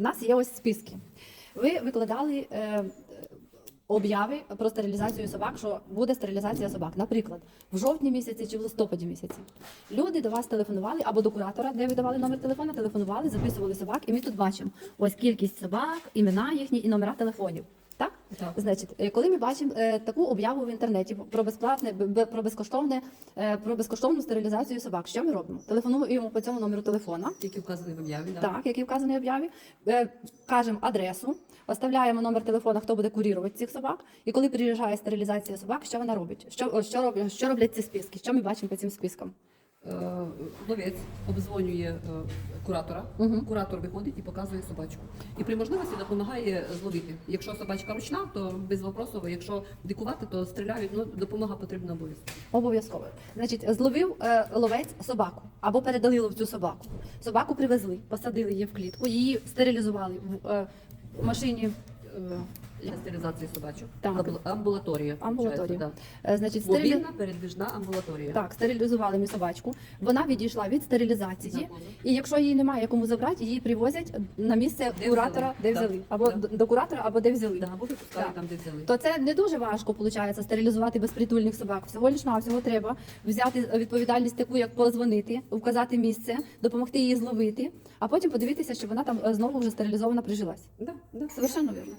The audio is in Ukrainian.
У нас є ось списки. Ви викладали е, обяви про стерилізацію собак, що буде стерилізація собак. Наприклад, в жовтні місяці чи в листопаді місяці. Люди до вас телефонували або до куратора, де ви давали номер телефона, телефонували, записували собак, і ми тут бачимо ось кількість собак, імена їхні і номера телефонів. Так? Так. Значить, е, коли ми бачимо е, таку об'яву в інтернеті про безплатне, про безкоштовне, е, про безкоштовну стерилізацію собак, що ми робимо? Телефонуємо по цьому номеру телефона, Які вказані в об'яві, да. так, який вказаний в об'яві, кажемо адресу, оставляємо номер телефона, хто буде курірувати цих собак. І коли приїжджає стерилізація собак, що вона робить? Що, що, роблять, що роблять ці списки? Що ми бачимо по цим спискам? Е, Ловець обдзвонює е, куратора. Мгм. Куратор виходить і показує собачку. І при можливості допомагає зловити. Якщо собачка ручна, то без вопросу. Якщо дикувати, то стріляють. Ну допомога потрібна обов'язково. Обов'язково. Значить, зловив е, ловець собаку або передали ловцю собаку. Собаку привезли, посадили її в клітку, її стерилізували в е, машині. е, Для стерилізації собачок. Так. Амбу- Амбулаторія. Амбулаторія. виходить, е, Значить, Да. стерилі... Мобільна передвіжна амбулаторія. Так, стерилізували ми собачку. Вона відійшла від стерилізації. Законно. І якщо її немає кому забрати, її привозять на місце Де куратора, взяли. де Так. взяли, або Так. до- до куратора, або де взяли. Да, або випускають Так. там, де взяли. То це не дуже важко виходить стерилізувати безпритульних собак. Всього лиш навсього треба взяти відповідальність таку, як позвонити, вказати місце, допомогти її зловити, а потім подивитися, що вона там е, знову вже стерилізована прижилась. Да, да. Совершенно вірно.